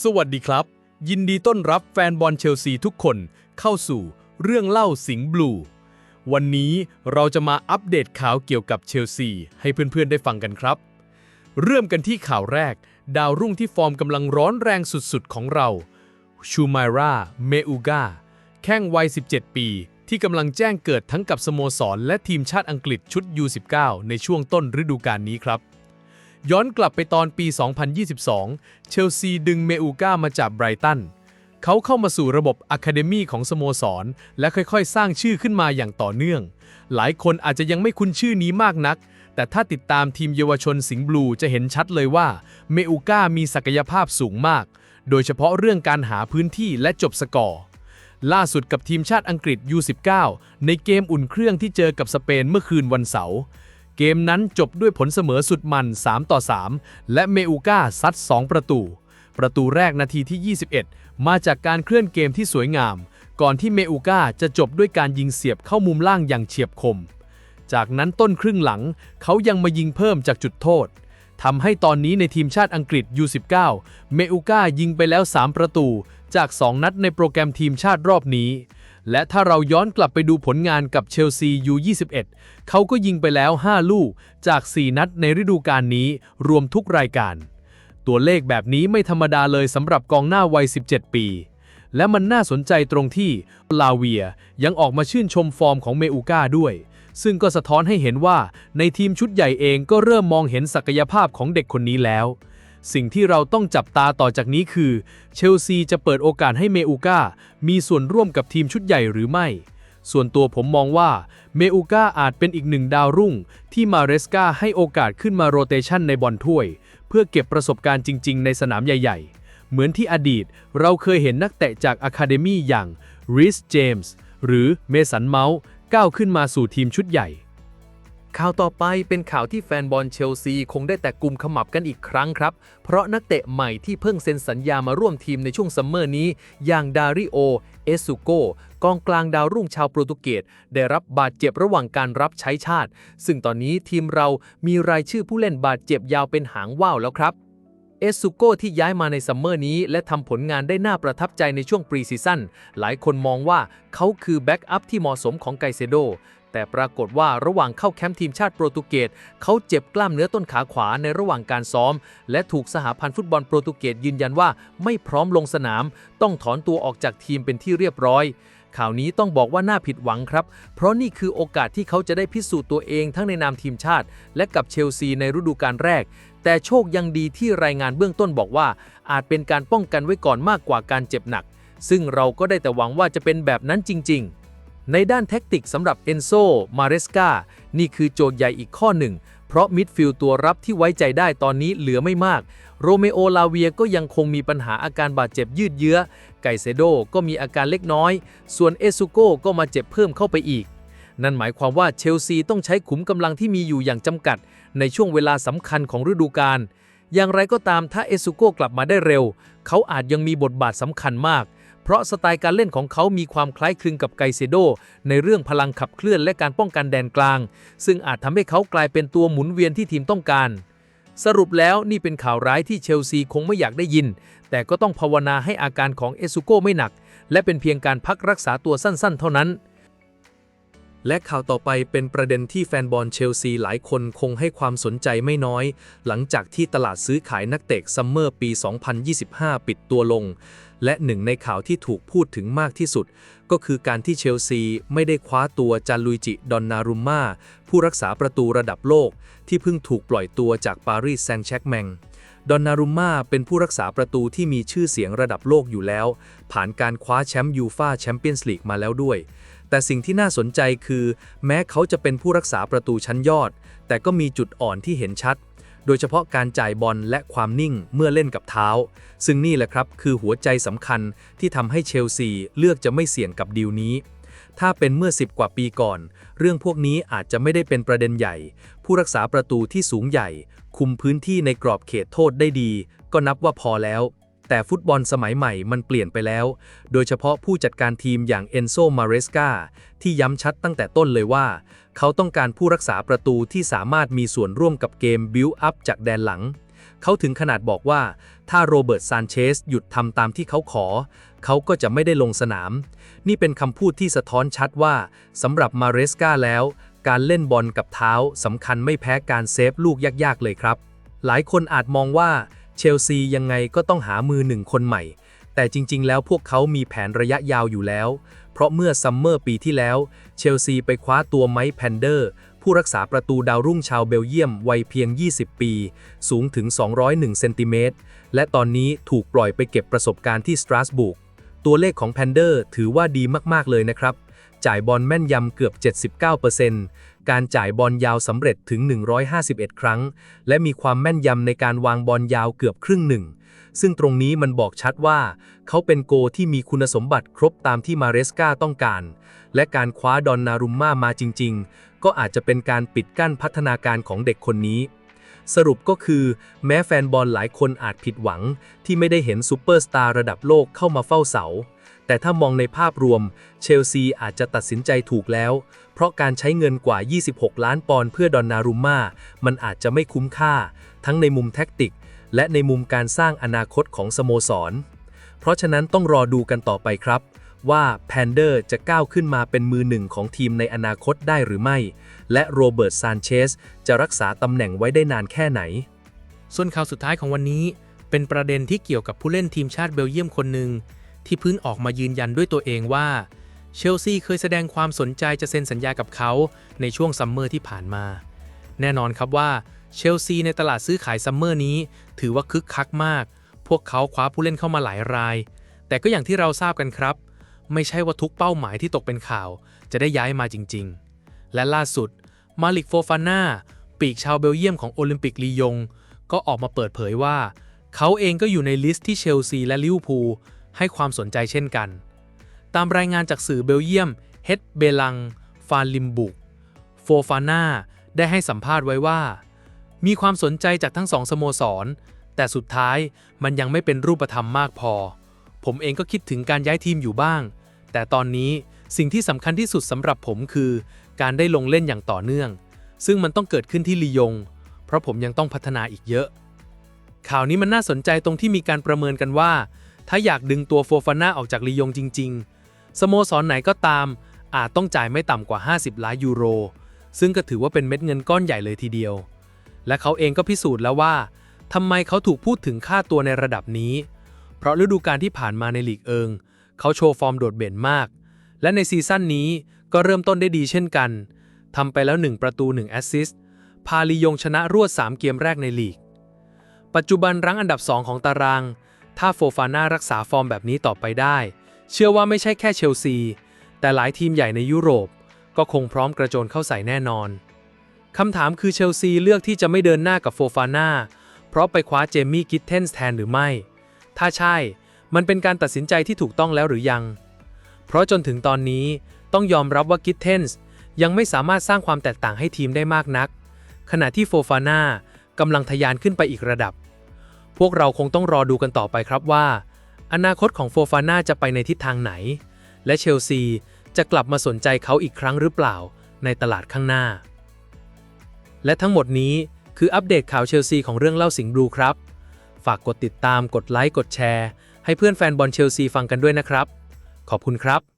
สวัสดีครับ ยินดีต้อนรับแฟนบอลเชลซีทุกคนเข้าสู่เรื่องเล่าสิงห์บลู วันนี้เราจะมาอัปเดตข่าวเกี่ยวกับเชลซี ให้เพื่อนๆได้ฟังกันครับ เริ่มกันที่ข่าวแรก ดาวรุ่งที่ฟอร์มกำลังร้อนแรงสุดๆ ของเราชูไมราเมอูกาแข้งวัย 17 ปี ที่กำลังแจ้งเกิดทั้งกับสโมสร และทีมชาติอังกฤษชุด U19 ในช่วงต้นฤดูกาลนี้ครับ ย้อนกลับไปตอนปี 2022 เชลซีดึงเมอูก้ามาจากไบรตัน เขาเข้ามาสู่ระบบอะคาเดมีของสโมสร และค่อยๆ สร้างชื่อขึ้นมาอย่างต่อเนื่อง หลายคนอาจจะยังไม่คุ้นชื่อนี้มากนัก แต่ถ้าติดตามทีมเยาวชนสิงห์บลูจะเห็นชัดเลยว่าเมอูก้ามีศักยภาพสูงมาก โดยเฉพาะเรื่องการหาพื้นที่และจบสกอร์ล่าสุดกับทีมชาติอังกฤษ U19 ในเกมอุ่นเครื่องที่เจอกับสเปนเมื่อคืนวันเสาร์ เกมนั้นจบด้วยผลเสมอสุดมัน 3 ต่อ 3 และเมอูก้าซัด 2 ประตู ประตูแรกนาทีที่ 21 มาจากการเคลื่อนเกมที่สวยงาม ก่อนที่เมอูก้าจะจบด้วยการยิงเสียบเข้ามุมล่างอย่างเฉียบคม จากนั้นต้นครึ่งหลัง เขายังมายิงเพิ่มจากจุดโทษทำให้ตอนนี้ในทีมชาติอังกฤษ U19 เมอูก้ายิงไปแล้ว 3 ประตู จาก 2 นัดในโปรแกรมทีมชาติรอบนี้ และถ้าเราย้อนกลับไปดูผลงานกับเชลซี U21 เขาก็ยิงไปแล้ว 5 ลูกจาก 4 นัดในฤดูกาลนี้รวมทุกรายการ ตัวเลขแบบนี้ไม่ธรรมดาเลยสำหรับกองหน้าวัย 17 ปี และมันน่าสนใจตรงที่ลาเวียยังออกมาชื่นชมฟอร์มของเมอูก้าด้วย ซึ่งก็สะท้อนให้เห็นว่าในทีมชุดใหญ่เองก็เริ่มมองเห็นศักยภาพของเด็กคนนี้แล้ว สิ่งที่เราต้องจับตาต่อจากนี้คือ เชลซีจะเปิดโอกาสให้เมอูก้ามีส่วนร่วมกับทีมชุดใหญ่หรือไม่ ส่วนตัวผมมองว่าเมอูก้าอาจเป็นอีกหนึ่งดาวรุ่ง ที่มาเรสกาให้โอกาสขึ้นมาโรเตชันในบอลถ้วย เพื่อเก็บประสบการณ์จริง ๆ ในสนามใหญ่ ๆ เหมือนที่อดีตเราเคยเห็นนักเตะจากอะคาเดมีอย่างริสเจมส์หรือเมสันเมาส์ก้าวขึ้นมาสู่ทีมชุดใหญ่ ข่าวต่อไปเป็นข่าวที่แฟนบอลเชลซีคงได้แต่กุมขมับกันอีกครั้งครับ เพราะนักเตะใหม่ที่เพิ่งเซ็นสัญญามาร่วมทีมในช่วงซัมเมอร์นี้ อย่างดาริโอ เอสุโกกองกลางดาวรุ่งชาวโปรตุเกสได้รับบาดเจ็บระหว่างการรับใช้ชาติ ซึ่งตอนนี้ทีมเรามีรายชื่อผู้เล่นบาดเจ็บยาวเป็นหางว่าวแล้วครับเอสุโกที่ย้ายมาในซัมเมอร์นี้ และทำผลงานได้น่าประทับใจในช่วงปรีซีซั่นหลายคนมองว่าเขาคือแบ็กอัพที่เหมาะสมของไกเซโด แต่ปรากฏว่าระหว่างเข้าแคมป์ทีมชาติโปรตุเกสเขาเจ็บกล้ามเนื้อต้นขาขวาในระหว่างการซ้อม และถูกสหพันธ์ฟุตบอลโปรตุเกสยืนยันว่าไม่พร้อมลงสนาม ต้องถอนตัวออกจากทีมเป็นที่เรียบร้อยข่าวนี้ต้องบอกว่าน่าผิดหวังครับ เพราะนี่คือโอกาสที่เขาจะได้พิสูจน์ตัวเองทั้งในนามทีมชาติ และกับเชลซีในฤดูกาลแรก แต่โชคยังดีที่รายงานเบื้องต้นบอกว่า อาจเป็นการป้องกันไว้ก่อนมากกว่าการเจ็บหนัก ซึ่งเราก็ได้แต่หวังว่าจะเป็นแบบนั้นจริง ๆ ในด้านแท็กติกสำหรับเอนโซ มาเรสกานี่คือโจทย์ใหญ่อีกข้อหนึ่ง เพราะมิดฟิลด์ตัวรับที่ไว้ใจได้ตอนนี้เหลือไม่มาก โรเมโอ ลาเวียก็ยังคงมีปัญหาอาการบาดเจ็บยืดเยื้อ ไกเซโดก็มีอาการเล็กน้อย ส่วนเอซุโกก็มาเจ็บเพิ่มเข้าไปอีก นั่นหมายความว่าเชลซีต้องใช้ขุมกำลังที่มีอยู่อย่างจำกัด ในช่วงเวลาสำคัญของฤดูกาล อย่างไรก็ตามถ้าเอซุโกกลับมาได้เร็ว เขาอาจยังมีบทบาทสำคัญมาก เพราะสไตล์การเล่นของเขามีความคล้ายคลึงกับไกเซโด ในเรื่องพลังขับเคลื่อนและการป้องกันแดนกลาง ซึ่งอาจทำให้เขากลายเป็นตัวหมุนเวียนที่ทีมต้องการ สรุปแล้วนี่เป็นข่าวร้ายที่เชลซีคงไม่อยากได้ยิน แต่ก็ต้องภาวนาให้อาการของเอซุโกไม่หนัก และเป็นเพียงการพักรักษาตัวสั้นๆ เท่านั้นและข่าวต่อไปเป็นประเด็นที่แฟนบอลเชลซีหลายคนคงให้ความสนใจไม่น้อย หลังจากที่ตลาดซื้อขายนักเตะซัมเมอร์ปี 2025 ปิดตัวลง และหนึ่งในข่าวที่ถูกพูดถึงมากที่สุด ก็คือการที่เชลซีไม่ได้คว้าตัวจานลุยจิ ดอนนารุมมาผู้รักษาประตูระดับโลก ที่เพิ่งถูกปล่อยตัวจากปารีสแซงต์แชร์กแมงดอนนารุมมาเป็นผู้รักษาประตูที่มีชื่อเสียงระดับโลกอยู่แล้ว ผ่านการคว้าแชมป์ยูฟาแชมเปี้ยนส์ลีกมาแล้วด้วย แต่สิ่งที่น่าสนใจคือ แม้เขาจะเป็นผู้รักษาประตูชั้นยอด แต่ก็มีจุดอ่อนที่เห็นชัด โดยเฉพาะการจ่ายบอลและความนิ่งเมื่อเล่นกับเท้า ซึ่งนี่แหละครับคือหัวใจสำคัญที่ทำให้เชลซีเลือกจะไม่เสี่ยงกับดีลนี้ ถ้าเป็นเมื่อ 10 กว่าปีก่อน เรื่องพวกนี้อาจจะไม่ได้เป็นประเด็นใหญ่ ผู้รักษาประตูที่สูงใหญ่ คุมพื้นที่ในกรอบเขตโทษได้ดี ก็นับว่าพอแล้ว แต่ฟุตบอลสมัยใหม่มันเปลี่ยนไปแล้ว โดยเฉพาะผู้จัดการทีมอย่างเอนโซมาเรสกาที่ย้ำชัดตั้งแต่ต้นเลยว่า เขาต้องการผู้รักษาประตูที่สามารถมีส่วนร่วมกับเกมบิวอัพจากแดนหลัง เขาถึงขนาดบอกว่า ถ้าโรเบิร์ตซานเชสหยุดทำตามที่เขาขอ เขาก็จะไม่ได้ลงสนาม นี่เป็นคำพูดที่สะท้อนชัดว่าสำหรับมาเรสกาแล้ว การเล่นบอลกับเท้าสำคัญไม่แพ้การเซฟลูกยากๆเลยครับ หลายคนอาจมองว่า เชลซียังไงก็ต้องหามือหนึ่งคนใหม่ แต่จริง ๆ แล้วพวกเขามีแผนระยะยาวอยู่แล้ว เพราะเมื่อซัมเมอร์ปีที่แล้ว เชลซีไปคว้าตัวไมค์แพนเดอร์ ผู้รักษาประตูดาวรุ่งชาวเบลเยียมวัยเพียง 20 ปี สูงถึง 201 เซนติเมตร และตอนนี้ถูกปล่อยไปเก็บประสบการณ์ที่สตราสบุกตัวเลขของแพนเดอร์ถือว่าดีมากๆเลยนะครับ จ่ายบอลแม่นยำเกือบ 79%การจ่ายบอลยาวสำเร็จถึง 151 ครั้ง และมีความแม่นยำในการวางบอลยาวเกือบครึ่งหนึ่ง ซึ่งตรงนี้มันบอกชัดว่า เขาเป็นโกที่มีคุณสมบัติครบตามที่มาเรสกาต้องการ และการคว้าดอนนารุมม่ามาจริง ๆ ก็อาจจะเป็นการปิดกั้นพัฒนาการของเด็กคนนี้สรุปก็คือ แม้แฟนบอลหลายคนอาจผิดหวัง ที่ไม่ได้เห็นซูเปอร์สตาร์ระดับโลกเข้ามาเฝ้าเสา แต่ถ้ามองในภาพรวม เชลซีอาจจะตัดสินใจถูกแล้ว เพราะการใช้เงินกว่า 26 ล้านปอนด์เพื่อดอนนารุมม่า มันอาจจะไม่คุ้มค่า ทั้งในมุมแท็กติก และในมุมการสร้างอนาคตของสโมสร เพราะฉะนั้นต้องรอดูกันต่อไปครับ ว่าแพนเดอร์จะก้าวขึ้นมาเป็นมือหนึ่งของทีมในอนาคตได้หรือไม่ และโรเบิร์ตซานเชสจะรักษาตำแหน่งไว้ได้นานแค่ไหน ส่วนข่าวสุดท้ายของวันนี้ เป็นประเด็นที่เกี่ยวกับผู้เล่นทีมชาติเบลเยียมคนหนึ่ง ที่เพื้นออกมายืนยันด้วยตัวเองว่า เชลซีเคยแสดงความสนใจจะเซ็นสัญญากับเขาในช่วงซัมเมอร์ที่ผ่านมา แน่นอนครับว่าเชลซีในตลาดซื้อขายซัมเมอร์นี้ ถือว่าคึกคักมาก พวกเขาคว้าผู้เล่นเข้ามาหลายราย แต่ก็อย่างที่เราทราบกันครับ ไม่ใช่ว่าทุกเป้าหมายที่ตกเป็นข่าว จะได้ย้ายมาจริง ๆ และล่าสุด มาลิกโฟฟาน่าปีกชาวเบลเยียมของโอลิมปิกลียง ก็ออกมาเปิดเผยว่า เขาเองก็อยู่ในลิสต์ที่เชลซีและลิเวอร์พูล ให้ความสนใจเช่นกัน ตามรายงานจากสื่อเบลเยียม เฮดเบลัง ฟาลิมบุก โฟฟาน่า ได้ให้สัมภาษณ์ไว้ว่า มีความสนใจจากทั้งสองสโมสร แต่สุดท้ายมันยังไม่เป็นรูปธรรมมากพอ ผมเองก็คิดถึงการย้ายทีมอยู่บ้าง แต่ตอนนี้สิ่งที่สำคัญที่สุดสำหรับผมคือ การได้ลงเล่นอย่างต่อเนื่อง ซึ่งมันต้องเกิดขึ้นที่ลียง เพราะผมยังต้องพัฒนาอีกเยอะข่าวนี้มันน่าสนใจตรงที่มีการประเมินกันว่า ถ้าอยากดึงตัวโฟฟาน่าออกจากลียงจริง ๆ สโมสรไหนก็ตาม อาจต้องจ่ายไม่ต่ำกว่า 50 ล้านยูโร ซึ่งก็ถือว่าเป็นเม็ดเงินก้อนใหญ่เลยทีเดียว และเขาเองก็พิสูจน์แล้วว่าทำไมเขาถูกพูดถึงค่าตัวในระดับนี้ เพราะฤดูกาลที่ผ่านมาในลีกเอิง เขาโชว์ฟอร์มโดดเด่นมาก และในซีซั่นนี้ก็เริ่มต้นได้ดีเช่นกันทำไปแล้ว 1 ประตู 1 แอสซิสต์ พาลียงชนะรวด 3 เกมแรกในลีก ปัจจุบันรั้งอันดับ 2 ของตาราง ถ้าโฟฟาน่ารักษาฟอร์มแบบนี้ต่อไปได้ เชื่อว่าไม่ใช่แค่เชลซี แต่หลายทีมใหญ่ในยุโรป ก็คงพร้อมกระโจนเข้าใส่แน่นอนคำถามคือเชลซีเลือกที่จะไม่เดินหน้ากับโฟฟาน่าเพราะไปคว้าเจมี่กิตเทนส์แทนหรือไม่ ถ้าใช่ มันเป็นการตัดสินใจที่ถูกต้องแล้วหรือยัง เพราะจนถึงตอนนี้ต้องยอมรับว่ากิตเทนส์ยังไม่สามารถสร้างความแตกต่างให้ทีมได้มากนัก ขณะที่โฟฟาน่ากำลังทะยานขึ้นไปอีกระดับ พวกเราคงต้องรอดูกันต่อไปครับว่า อนาคตของโฟฟาน่าจะไปในทิศทางไหน และเชลซีจะกลับมาสนใจเขาอีกครั้งหรือเปล่าในตลาดข้างหน้า และทั้งหมดนี้คืออัปเดตข่าวเชลซีของเรื่องเล่าสิงห์บลูครับ ฝากกดติดตามกดไลค์กดแชร์ ให้เพื่อนแฟนบอลเชลซีฟังกันด้วยนะครับ ขอบคุณครับ